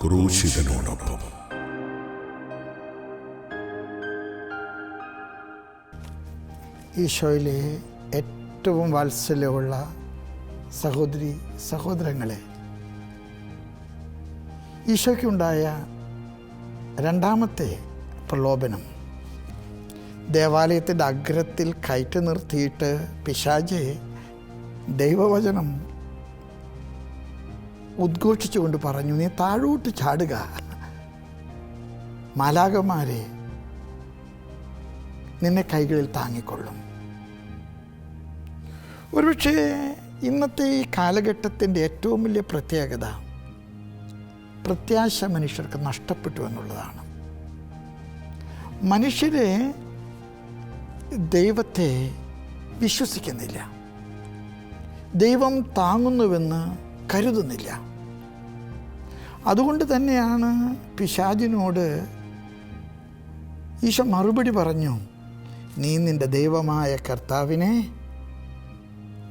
ക്രൂശിതനോടൊപ്പം. ഈശോയിലെ ഏറ്റവും വാത്സല്യമുള്ള സഹോദരി സഹോദരങ്ങളെ ഈശോയ്ക്കുണ്ടായ രണ്ടാമത്തെ പ്രലോഭനം ദേവാലയത്തിന്റെ അഗ്രത്തിൽ കയറ്റി നിർത്തിയിട്ട് പിശാജെ ദൈവവചനം ഉദ്ഘോഷിച്ചുകൊണ്ട് പറഞ്ഞു നീ താഴോട്ട് ചാടുക. മാലാകന്മാരെ നിന്നെ കൈകളിൽ താങ്ങിക്കൊള്ളും. ഒരുപക്ഷെ ഇന്നത്തെ ഈ കാലഘട്ടത്തിന്റെ ഏറ്റവും വലിയ പ്രത്യേകത പ്രത്യാശ മനുഷ്യർക്ക് നഷ്ടപ്പെട്ടു എന്നുള്ളതാണ്. മനുഷ്യരെ ദൈവത്തെ വിശ്വസിക്കുന്നില്ല. ദൈവം താങ്ങുന്നുവെന്ന് കരുതുന്നില്ല. അതുകൊണ്ട് തന്നെയാണ് പിശാജിനോട് ഈശോ മറുപടി പറഞ്ഞു നീ നിന്റെ ദൈവമായ കർത്താവിനെ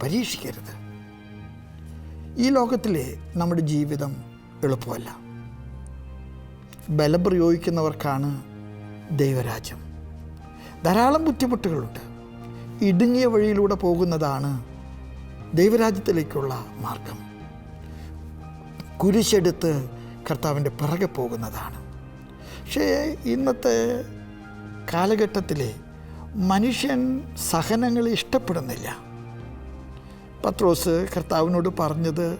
പരീക്ഷിക്കരുത്. ഈ ലോകത്തിലെ നമ്മുടെ ജീവിതം എളുപ്പമല്ല. ബലം പ്രയോഗിക്കുന്നവർക്കാണ് ദൈവരാജ്യം. ധാരാളം ബുദ്ധിമുട്ടുകളുണ്ട്. ഇടുങ്ങിയ വഴിയിലൂടെ പോകുന്നതാണ് ദൈവരാജ്യത്തിലേക്കുള്ള മാർഗം. കുരിശെടുത്ത് കർത്താവിന്റെ പിറകെ പോകുന്നതാണ്. പക്ഷേ ഇന്നത്തെ കാലഘട്ടത്തിലെ മനുഷ്യൻ സഹനങ്ങൾ ഇഷ്ടപ്പെടുന്നില്ല. പത്രോസ് കർത്താവിനോട് പറഞ്ഞത്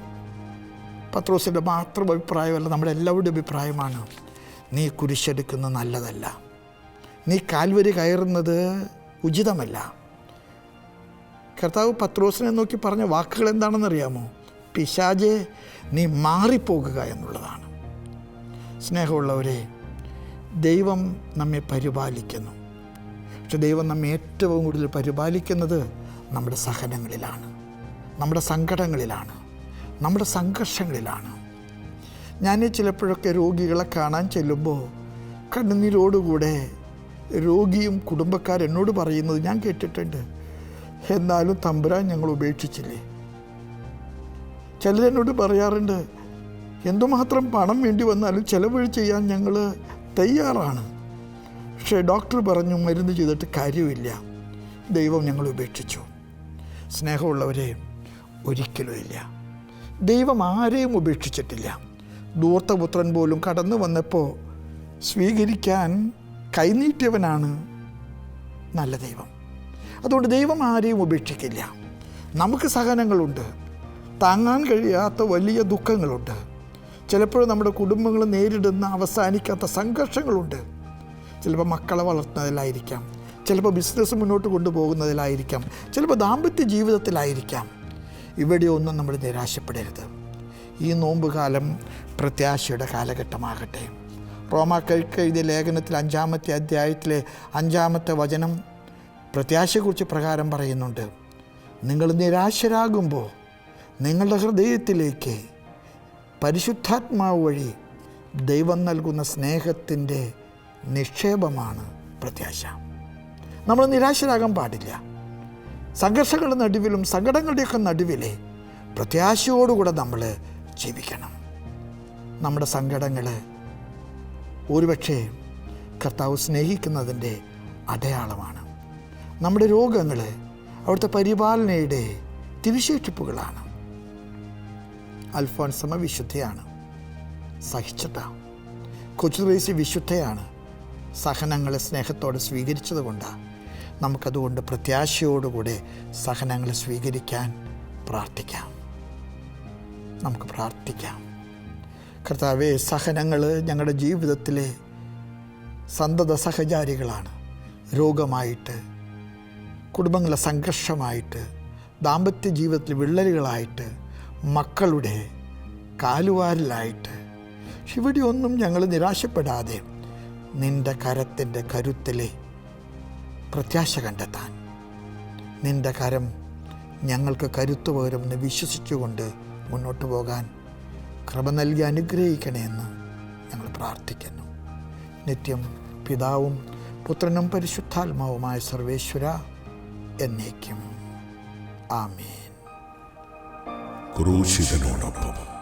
പത്രോസിന്റെ മാത്രം അഭിപ്രായമല്ല നമ്മുടെ എല്ലാവരുടെയും അഭിപ്രായമാണ് നീ കുരിശെടുക്കുന്നത് നല്ലതല്ല. നീ കാൽവരി കയറുന്നത് ഉചിതമല്ല. കർത്താവ് പത്രോസിനെ നോക്കി പറഞ്ഞ വാക്കുകൾ എന്താണെന്നറിയാമോ? പിശാജെ നീ മാറിപ്പോകുക എന്നുള്ളതാണ്. സ്നേഹമുള്ളവരെ ദൈവം നമ്മെ പരിപാലിക്കുന്നു. പക്ഷെ ദൈവം നമ്മെ ഏറ്റവും കൂടുതൽ പരിപാലിക്കുന്നത് നമ്മുടെ സഹനങ്ങളിലാണ് നമ്മുടെ സങ്കടങ്ങളിലാണ് നമ്മുടെ സംഘർഷങ്ങളിലാണ്. ഞാൻ ചിലപ്പോഴൊക്കെ രോഗികളെ കാണാൻ ചെല്ലുമ്പോൾ കണ്ണുനീരോടുകൂടെ രോഗിയും കുടുംബക്കാരെന്നോട് പറയുന്നത് ഞാൻ കേട്ടിട്ടുണ്ട്. എന്നാലും തമ്പുരാൻ ഞങ്ങൾ ഉപേക്ഷിച്ചില്ലേ? ചിലരെന്നോട് പറയാറുണ്ട് എന്തുമാത്രം പണം വേണ്ടി വന്നാലും ചിലവഴി ചെയ്യാൻ ഞങ്ങൾ തയ്യാറാണ്. പക്ഷേ ഡോക്ടർ പറഞ്ഞു മരുന്ന് ചെയ്തിട്ട് കാര്യമില്ല. ദൈവം ഞങ്ങൾ ഉപേക്ഷിച്ചു. സ്നേഹമുള്ളവരെ ഒരിക്കലും ഇല്ല. ദൈവം ആരെയും ഉപേക്ഷിച്ചിട്ടില്ല. ദൂർത്തപുത്രൻ പോലും കടന്നു വന്നപ്പോൾ സ്വീകരിക്കാൻ കൈനീട്ടിയവനാണ് നല്ല ദൈവം. അതുകൊണ്ട് ദൈവം ആരെയും ഉപേക്ഷിക്കില്ല. നമുക്ക് സഹനങ്ങളുണ്ട്. താങ്ങാൻ കഴിയാത്ത വലിയ ദുഃഖങ്ങളുണ്ട്. ചിലപ്പോഴും നമ്മുടെ കുടുംബങ്ങൾ നേരിടുന്ന അവസാനിക്കാത്ത സംഘർഷങ്ങളുണ്ട്. ചിലപ്പോൾ മക്കളെ വളർത്തുന്നതിലായിരിക്കാം. ചിലപ്പോൾ ബിസിനസ് മുന്നോട്ട് കൊണ്ടുപോകുന്നതിലായിരിക്കാം. ചിലപ്പോൾ ദാമ്പത്യ ജീവിതത്തിലായിരിക്കാം. ഇവിടെയൊന്നും നമ്മൾ നിരാശപ്പെടരുത്. ഈ നോമ്പുകാലം പ്രത്യാശയുടെ കാലഘട്ടമാകട്ടെ. റോമാക്കൾക്ക് എഴുതിയ ലേഖനത്തിൽ അഞ്ചാമത്തെ അധ്യായത്തിലെ അഞ്ചാമത്തെ വചനം പ്രത്യാശയെക്കുറിച്ച് പ്രകാരം പറയുന്നുണ്ട്. നിങ്ങൾ നിരാശരാകുമ്പോൾ നിങ്ങളുടെ ഹൃദയത്തിലേക്ക് പരിശുദ്ധാത്മാവ് വഴി ദൈവം നൽകുന്ന സ്നേഹത്തിന്റെ നിക്ഷേപമാണ് പ്രത്യാശ. നമ്മൾ നിരാശരാകാൻ പാടില്ല. സംഘർഷങ്ങളുടെ നടുവിലും സങ്കടങ്ങളുടെയൊക്കെ നടുവിലെ പ്രത്യാശയോടുകൂടെ നമ്മൾ ജീവിക്കണം. നമ്മുടെ സങ്കടങ്ങൾ ഒരുപക്ഷെ കർത്താവ് സ്നേഹിക്കുന്നതിന്റെ അടയാളമാണ്. നമ്മുടെ രോഗങ്ങൾ അവിടുത്തെ പരിപാലനയുടെ തിരിശേഷിപ്പുകളാണ്. അൽഫോൻസമ വിശുദ്ധയാണ്. സഹിച്ചത കൊച്ചുത്രേസി വിശുദ്ധയാണ്. സഹനങ്ങളെ സ്നേഹത്തോടെ സ്വീകരിച്ചതുകൊണ്ട് നമുക്കതുകൊണ്ട് പ്രത്യാശയോടുകൂടെ സഹനങ്ങളെ സ്വീകരിക്കാൻ പ്രാർത്ഥിക്കാം. നമുക്ക് പ്രാർത്ഥിക്കാം. കർത്താവേ സഹനങ്ങൾ ഞങ്ങളുടെ ജീവിതത്തിലെ സന്തത സഹചാരികളാണ്. രോഗമായിട്ട് കുടുംബങ്ങളെ സംഘർഷമായിട്ട് ദാമ്പത്യ ജീവിതത്തിൽ വിള്ളലുകളായിട്ട് മക്കളുടെ കാലുവാരിലായിട്ട്. ശിവടി ഇവിടെയൊന്നും ഞങ്ങൾ നിരാശപ്പെടാതെ നിന്റെ കരത്തിന്റെ കരുത്തിലെ പ്രത്യാശ കണ്ടെത്താൻ. നിന്റെ കരം ഞങ്ങൾക്ക് കരുത്തു പകരുമെന്ന് വിശ്വസിച്ചുകൊണ്ട് മുന്നോട്ട് പോകാൻ കൃപ നൽകി അനുഗ്രഹിക്കണമെന്ന് ഞങ്ങൾ പ്രാർത്ഥിക്കുന്നു. നിത്യം പിതാവും പുത്രനും പരിശുദ്ധാത്മാവുമായ സർവേശ്വര എന്നേക്കും. ആമേൻ. ക്രൂശിതനോടൊപ്പം